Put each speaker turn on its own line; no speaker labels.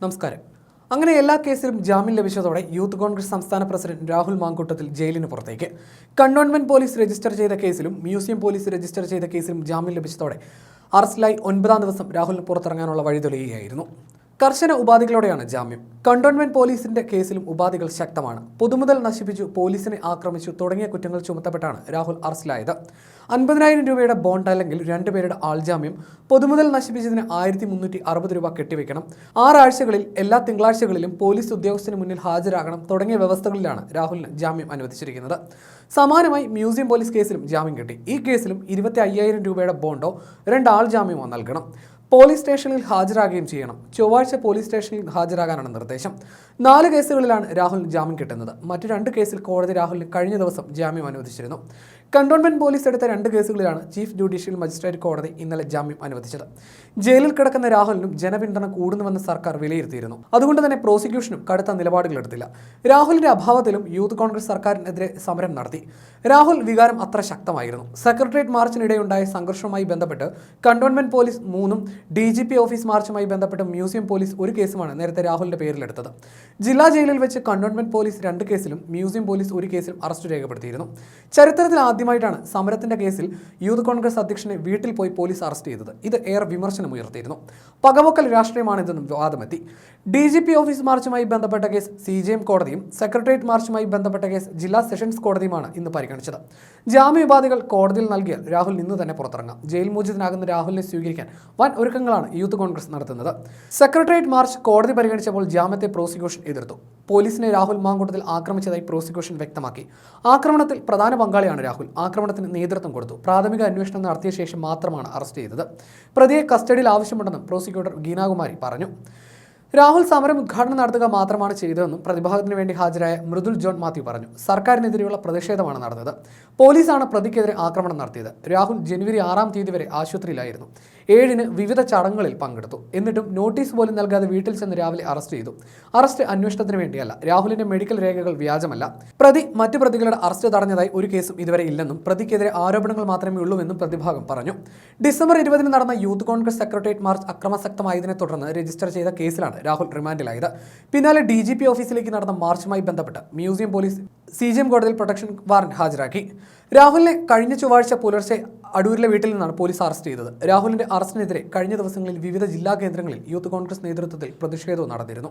നമസ്കാരം. അങ്ങനെ എല്ലാ കേസിലും ജാമ്യം ലഭിച്ചതോടെ യൂത്ത് കോൺഗ്രസ് സംസ്ഥാന പ്രസിഡന്റ് രാഹുൽ മാങ്കൂട്ടത്തിൽ ജയിലിന് പുറത്തേക്ക്. കണ്ടോൺമെന്റ് പോലീസ് രജിസ്റ്റർ ചെയ്ത കേസിലും മ്യൂസിയം പോലീസ് രജിസ്റ്റർ ചെയ്ത കേസിലും ജാമ്യം ലഭിച്ചതോടെ അറസ്റ്റിലായി ഒൻപതാം ദിവസം രാഹുലിന് പുറത്തിറങ്ങാനുള്ള വഴി തെളിയുകയായിരുന്നു കർശന ഉപാധികളോടെയാണ് ജാമ്യം. കണ്ടോൺമെന്റ് പോലീസിന്റെ കേസിലും ഉപാധികൾ ശക്തമാണ്. പൊതുമുതൽ നശിപ്പിച്ചു പോലീസിനെ ആക്രമിച്ചു തുടങ്ങിയ കുറ്റങ്ങൾ ചുമത്തപ്പെട്ടാണ് രാഹുൽ അറസ്റ്റിലായത്. അൻപതിനായിരം രൂപയുടെ ബോണ്ട് അല്ലെങ്കിൽ രണ്ടുപേരുടെ ആൾജാമ്യം പൊതുമുതൽ നശിപ്പിച്ചതിന് ആയിരത്തി മുന്നൂറ്റി അറുപത് രൂപ കെട്ടിവെക്കണം. ആറാഴ്ചകളിൽ എല്ലാ തിങ്കളാഴ്ചകളിലും പോലീസ് ഉദ്യോഗസ്ഥന് മുന്നിൽ ഹാജരാകണം തുടങ്ങിയ വ്യവസ്ഥകളിലാണ് രാഹുലിന് ജാമ്യം അനുവദിച്ചിരിക്കുന്നത്. സമാനമായി മ്യൂസിയം പോലീസ് കേസിലും ജാമ്യം കിട്ടി. ഈ കേസിലും ഇരുപത്തി രൂപയുടെ ബോണ്ടോ രണ്ട് ആൾ ജാമ്യമോ നൽകണം. പോലീസ് സ്റ്റേഷനിൽ ഹാജരാകുകയും ചെയ്യണം. ചൊവ്വാഴ്ച പോലീസ് സ്റ്റേഷനിൽ ഹാജരാകാനാണ് നിർദ്ദേശം. നാല് കേസുകളിലാണ് രാഹുൽ ജാമ്യം കിട്ടുന്നത്. മറ്റു രണ്ട് കേസിൽ കോടതി രാഹുലിന് കഴിഞ്ഞ ദിവസം ജാമ്യം അനുവദിച്ചിരുന്നു. കണ്ടോൺമെന്റ് പോലീസ് എടുത്ത രണ്ട് കേസുകളിലാണ് ചീഫ് ജുഡീഷ്യൽ മജിസ്ട്രേറ്റ് കോടതി ഇന്നലെ ജാമ്യം അനുവദിച്ചത്. ജയിലിൽ കിടക്കുന്ന രാഹുലിനും ജനപിന്തുണ കൂടുന്നുവെന്ന് സർക്കാർ വിലയിരുത്തിയിരുന്നു. അതുകൊണ്ട് തന്നെ പ്രോസിക്യൂഷനും കടുത്ത നിലപാടുകളെടുത്തില്ല രാഹുലിന്റെ അഭാവത്തിലും യൂത്ത് കോൺഗ്രസ് സർക്കാരിനെതിരെ സമരം നടത്തി. രാഹുൽ വികാരം അത്ര ശക്തമായിരുന്നു. സെക്രട്ടേറിയറ്റ് മാർച്ചിനിടെയുണ്ടായ സംഘർഷവുമായി ബന്ധപ്പെട്ട് കണ്ടോൺമെന്റ് പോലീസ് മൂന്നും ഡി ജി പി ഓഫീസ് മാർച്ചുമായി ബന്ധപ്പെട്ട് മ്യൂസിയം പോലീസ് ഒരു കേസുമാണ് നേരത്തെ രാഹുലിന്റെ പേരിലെടുത്തത്. ജില്ലാ ജയിലിൽ വെച്ച് കണ്ടോൺമെന്റ് പോലീസ് രണ്ട് കേസിലും മ്യൂസിയം പോലീസ് ഒരു കേസിലും അറസ്റ്റ് രേഖപ്പെടുത്തിയിരുന്നു. ചരിത്രത്തിൽ ആദ്യമായിട്ടാണ് സമരത്തിന്റെ കേസിൽ യൂത്ത് കോൺഗ്രസ് അധ്യക്ഷനെ വീട്ടിൽ പോയി പോലീസ് അറസ്റ്റ് ചെയ്തത്. ഇത് ഏറെ വിമർശനം ഉയർത്തിയിരുന്നു. പകവക്കൽ രാഷ്ട്രീയമാണിതെന്നും വാദമെത്തി. ഡി ജി പി ഓഫീസ് മാർച്ചുമായി ബന്ധപ്പെട്ട കേസ് സി ജെ എം കോടതിയും സെക്രട്ടേറിയറ്റ് മാർച്ചുമായി ബന്ധപ്പെട്ട കേസ് ജില്ലാ സെഷൻസ് കോടതിയുമാണ് ഇന്ന് പരിഗണിച്ചത്. ജാമ്യ ഉപാധികൾ കോടതിയിൽ നൽകിയാൽ രാഹുൽ ഇന്ന് തന്നെ പുറത്തിറങ്ങാം. ജയിൽ മോചിതനാകുന്ന രാഹുലിനെ സ്വീകരിക്കാൻ വൻ ഒരുക്കങ്ങളാണ് യൂത്ത് കോൺഗ്രസ് നടത്തുന്നത്. സെക്രട്ടേറിയറ്റ് മാർച്ച് കോടതി പരിഗണിച്ചപ്പോൾ ജാമ്യത്തെ പ്രോസിക്യൂഷൻ എതിർത്തു. പോലീസിനെ രാഹുൽ മാങ്കൂട്ടത്തിൽ ആക്രമിച്ചതായി പ്രോസിക്യൂഷൻ വ്യക്തമാക്കി. ആക്രമണത്തിൽ പ്രധാന പങ്കാളിയാണ് രാഹുൽ. ആക്രമണത്തിന് നേതൃത്വം കൊടുത്തു. പ്രാഥമിക അന്വേഷണം നടത്തിയ ശേഷം മാത്രമാണ് അറസ്റ്റ് ചെയ്തത്. പ്രതിയെ കസ്റ്റഡിയിൽ ആവശ്യമുണ്ടെന്നും പ്രോസിക്യൂട്ടർ ഗീനാകുമാരി പറഞ്ഞു. രാഹുൽ സമരം ഉദ്ഘാടനം നടത്തുക മാത്രമാണ് ചെയ്തതെന്നും പ്രതിഭാഗത്തിന് വേണ്ടി ഹാജരായ മൃദുൽ ജോൺ മാത്യു പറഞ്ഞു. സർക്കാരിനെതിരെയുള്ള പ്രതിഷേധമാണ് നടന്നത്. പോലീസാണ് പ്രതിക്കെതിരെ ആക്രമണം നടത്തിയത്. രാഹുൽ ജനുവരി ആറാം തീയതി വരെ ആശുപത്രിയിലായിരുന്നു. ഏഴിന് വിവിധ ചടങ്ങുകളിൽ പങ്കെടുത്തു. എന്നിട്ടും നോട്ടീസ് പോലും നൽകാതെ വീട്ടിൽ ചെന്ന് രാവിലെ അറസ്റ്റ് ചെയ്തു. അറസ്റ്റ് അന്വേഷണത്തിന് വേണ്ടിയല്ല രാഹുലിന്റെ മെഡിക്കൽ രേഖകൾ വ്യാജമല്ല. പ്രതി മറ്റു പ്രതികളുടെ അറസ്റ്റ് തടഞ്ഞതായി ഒരു കേസും ഇതുവരെ ഇല്ലെന്നും പ്രതിക്കെതിരെ ആരോപണങ്ങൾ മാത്രമേ ഉള്ളൂവെന്നും പ്രതിഭാഗം പറഞ്ഞു. ഡിസംബർ ഇരുപതിന് നടന്ന യൂത്ത് കോൺഗ്രസ് സെക്രട്ടേറിയറ്റ് മാർച്ച് അക്രമസക്തമായതിനെ തുടർന്ന് രജിസ്റ്റർ ചെയ്ത കേസിലാണ് രാഹുൽ റിമാൻഡിലായത്. പിന്നാലെ ഡി ഓഫീസിലേക്ക് നടന്ന മാർച്ചുമായി ബന്ധപ്പെട്ട് museum police C G M കോടതിയിൽ പ്രൊട്ടക്ഷൻ വാറന്റ് ഹാജരാക്കി. രാഹുലിനെ കഴിഞ്ഞ ചൊവ്വാഴ്ച പുലർച്ചെ അടൂരിലെ വീട്ടിൽ നിന്നാണ് പോലീസ് അറസ്റ്റ് ചെയ്തത്. രാഹുലിന്റെ അറസ്റ്റിനെതിരെ കഴിഞ്ഞ ദിവസങ്ങളിൽ വിവിധ ജില്ലാ കേന്ദ്രങ്ങളിൽ യൂത്ത് കോൺഗ്രസ് നേതൃത്വത്തിൽ പ്രതിഷേധവും നടന്നിരുന്നു.